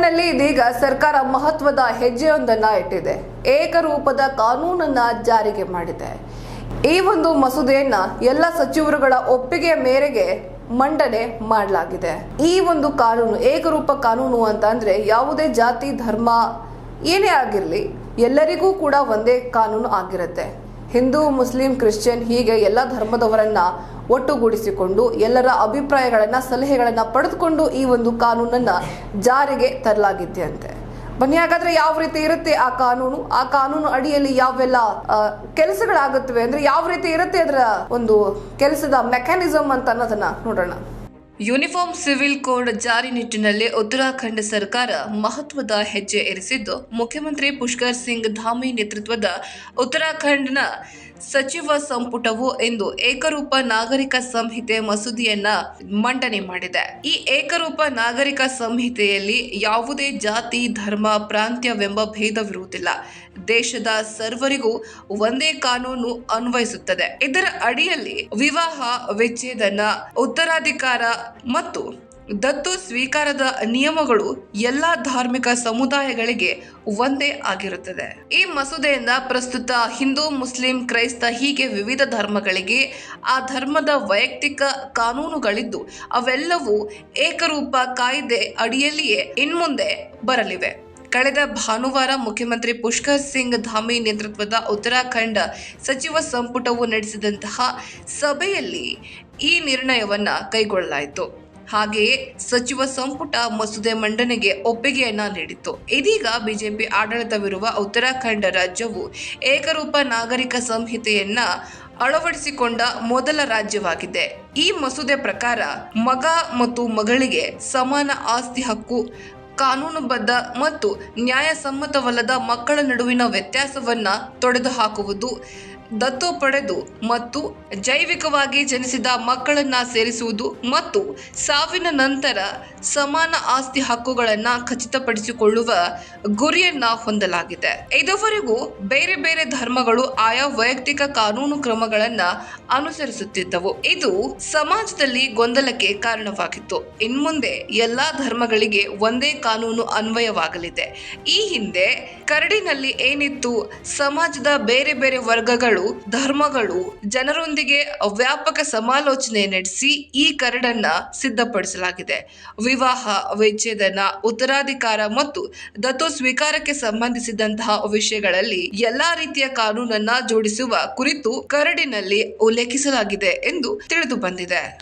ಉತ್ತರಾಖಂಡ್ನಲ್ಲಿ ಇದೀಗ ಸರ್ಕಾರ ಮಹತ್ವದ ಹೆಜ್ಜೆಯೊಂದನ್ನ ಇಟ್ಟಿದೆ. ಏಕರೂಪದ ಕಾನೂನನ್ನ ಜಾರಿಗೆ ಮಾಡಿದೆ. ಈ ಒಂದು ಮಸೂದೆಯನ್ನ ಎಲ್ಲ ಸಚಿವರುಗಳ ಒಪ್ಪಿಗೆಯ ಮೇರೆಗೆ ಮಂಡನೆ ಮಾಡಲಾಗಿದೆ. ಈ ಒಂದು ಕಾನೂನು, ಏಕರೂಪ ಕಾನೂನು ಅಂತ ಅಂದ್ರೆ ಯಾವುದೇ ಜಾತಿ, ಧರ್ಮ ಏನೇ ಆಗಿರಲಿ ಎಲ್ಲರಿಗೂ ಕೂಡ ಒಂದೇ ಕಾನೂನು ಆಗಿರುತ್ತೆ. ಹಿಂದೂ, ಮುಸ್ಲಿಂ, ಕ್ರಿಶ್ಚಿಯನ್ ಹೀಗೆ ಎಲ್ಲ ಧರ್ಮದವರನ್ನ ಒಟ್ಟುಗೂಡಿಸಿಕೊಂಡು ಎಲ್ಲರ ಅಭಿಪ್ರಾಯಗಳನ್ನ, ಸಲಹೆಗಳನ್ನ ಪಡೆದುಕೊಂಡು ಈ ಒಂದು ಕಾನೂನನ್ನ ಜಾರಿಗೆ ತರಲಾಗಿದೆ ಅಂತೆ ಬನ್ನಿ, ಹಾಗಾದ್ರೆ ಯಾವ ರೀತಿ ಇರುತ್ತೆ ಆ ಕಾನೂನು? ಆ ಕಾನೂನು ಅಡಿಯಲ್ಲಿ ಯಾವೆಲ್ಲ ಕೆಲಸಗಳಾಗುತ್ತವೆ ಅಂದ್ರೆ ಯಾವ ರೀತಿ ಇರುತ್ತೆ ಅದರ ಒಂದು ಕೆಲಸದ ಮೆಕ್ಯಾನಿಸಮ್ ಅಂತ ಅನ್ನೋದನ್ನ ನೋಡೋಣ. ಯೂನಿಫಾರ್ಮ್ ಸಿವಿಲ್ ಕೋಡ್ ಜಾರಿ ನಿಟ್ಟಿನಲ್ಲಿ ಉತ್ತರಾಖಂಡ ಸರ್ಕಾರ ಮಹತ್ವದ ಹೆಜ್ಜೆ ಇರಿಸಿದ್ದು. ಮುಖ್ಯಮಂತ್ರಿ ಪುಷ್ಕರ್ ಸಿಂಗ್ ಧಾಮಿ ನೇತೃತ್ವದ ಉತ್ತರಾಖಂಡ್ನ ಸಚಿವ ಸಂಪುಟವು ಇಂದು ಏಕರೂಪ ನಾಗರಿಕ ಸಂಹಿತೆ ಮಸೂದೆಯನ್ನ ಮಂಡನೆ ಮಾಡಿದೆ. ಈ ಏಕರೂಪ ನಾಗರಿಕ ಸಂಹಿತೆಯಲ್ಲಿ ಯಾವುದೇ ಜಾತಿ, ಧರ್ಮ, ಪ್ರಾಂತ್ಯವೆಂಬ ಭೇದವಿರುವುದಿಲ್ಲ. ದೇಶದ ಸರ್ವರಿಗೂ ಒಂದೇ ಕಾನೂನು ಅನ್ವಯಿಸುತ್ತದೆ. ಇದರ ಅಡಿಯಲ್ಲಿ ವಿವಾಹ, ವಿಚ್ಛೇದನ, ಉತ್ತರಾಧಿಕಾರ ಮತ್ತು ದತ್ತು ಸ್ವೀಕಾರದ ನಿಯಮಗಳು ಎಲ್ಲಾ ಧಾರ್ಮಿಕ ಸಮುದಾಯಗಳಿಗೆ ಒಂದೇ ಆಗಿರುತ್ತದೆ. ಈ ಮಸೂದೆಯಿಂದ ಪ್ರಸ್ತುತ ಹಿಂದೂ, ಮುಸ್ಲಿಂ, ಕ್ರೈಸ್ತ ಹೀಗೆ ವಿವಿಧ ಧರ್ಮಗಳಿಗೆ ಆ ಧರ್ಮದ ವೈಯಕ್ತಿಕ ಕಾನೂನುಗಳಿದ್ದು, ಅವೆಲ್ಲವೂ ಏಕರೂಪ ಕಾಯ್ದೆ ಅಡಿಯಲ್ಲಿಯೇ ಇನ್ಮುಂದೆ ಬರಲಿವೆ. ಕಳೆದ ಭಾನುವಾರ ಮುಖ್ಯಮಂತ್ರಿ ಪುಷ್ಕರ್ ಸಿಂಗ್ ಧಾಮಿ ನೇತೃತ್ವದ ಉತ್ತರಾಖಂಡ ಸಚಿವ ಸಂಪುಟವು ನಡೆಸಿದಂತಹ ಸಭೆಯಲ್ಲಿ ಈ ನಿರ್ಣಯವನ್ನು ಕೈಗೊಳ್ಳಲಾಯಿತು. ಹಾಗೆಯೇ ಸಚಿವ ಸಂಪುಟ ಮಸೂದೆ ಮಂಡನೆಗೆ ಒಪ್ಪಿಗೆಯನ್ನ ನೀಡಿತ್ತು. ಇದೀಗ ಬಿಜೆಪಿ ಆಡಳಿತವಿರುವ ಉತ್ತರಾಖಂಡ ರಾಜ್ಯವು ಏಕರೂಪ ನಾಗರಿಕ ಸಂಹಿತೆಯನ್ನ ಅಳವಡಿಸಿಕೊಂಡ ಮೊದಲ ರಾಜ್ಯವಾಗಿದೆ. ಈ ಮಸೂದೆ ಪ್ರಕಾರ ಮಗ ಮತ್ತು ಮಗಳಿಗೆ ಸಮಾನ ಆಸ್ತಿ ಹಕ್ಕು, ಕಾನೂನುಬದ್ಧ ಮತ್ತು ನ್ಯಾಯಸಮ್ಮತವಲ್ಲದ ಮಕ್ಕಳ ನಡುವಿನ ವ್ಯತ್ಯಾಸವನ್ನ ತೊಡೆದು ಹಾಕುವುದು ದತ್ತು ಪಡೆದು ಮತ್ತು ಜೈವಿಕವಾಗಿ ಜನಿಸಿದ ಮಕ್ಕಳನ್ನ ಸೇರಿಸುವುದು ಮತ್ತು ಸಾವಿನ ನಂತರ ಸಮಾನ ಆಸ್ತಿ ಹಕ್ಕುಗಳನ್ನ ಖಚಿತಪಡಿಸಿಕೊಳ್ಳುವ ಗುರಿಯನ್ನ ಹೊಂದಲಾಗಿದೆ. ಇದುವರೆಗೂ ಬೇರೆ ಬೇರೆ ಧರ್ಮಗಳು ಆಯಾ ವೈಯಕ್ತಿಕ ಕಾನೂನು ಕ್ರಮಗಳನ್ನ ಅನುಸರಿಸುತ್ತಿದ್ದವು. ಇದು ಸಮಾಜದಲ್ಲಿ ಗೊಂದಲಕ್ಕೆ ಕಾರಣವಾಗಿತ್ತು. ಇನ್ಮುಂದೆ ಎಲ್ಲಾ ಧರ್ಮಗಳಿಗೆ ಒಂದೇ ಕಾನೂನು ಅನ್ವಯವಾಗಲಿದೆ. ಈ ಹಿಂದೆ ಕರಡಿನಲ್ಲಿ ಏನಿತ್ತು? ಸಮಾಜದ ಬೇರೆ ಬೇರೆ ವರ್ಗಗಳು ಧರ್ಮಗಳು ಜನರೊಂದಿಗೆ ವ್ಯಾಪಕ ಸಮಾಲೋಚನೆ ನಡೆಸಿ ಈ ಕರಡನ್ನ ಸಿದ್ಧಪಡಿಸಲಾಗಿದೆ. ವಿವಾಹ, ವಿಚ್ಛೇದನ, ಉತ್ತರಾಧಿಕಾರ ಮತ್ತು ದತ್ತು ಸ್ವೀಕಾರಕ್ಕೆ ಸಂಬಂಧಿಸಿದಂತಹ ವಿಷಯಗಳಲ್ಲಿ ಎಲ್ಲಾ ರೀತಿಯ ಕಾನೂನನ್ನ ಜೋಡಿಸುವ ಕುರಿತು ಕರಡಿನಲ್ಲಿ ಉಲ್ಲೇಖಿಸಲಾಗಿದೆ ಎಂದು ತಿಳಿದು ಬಂದಿದೆ.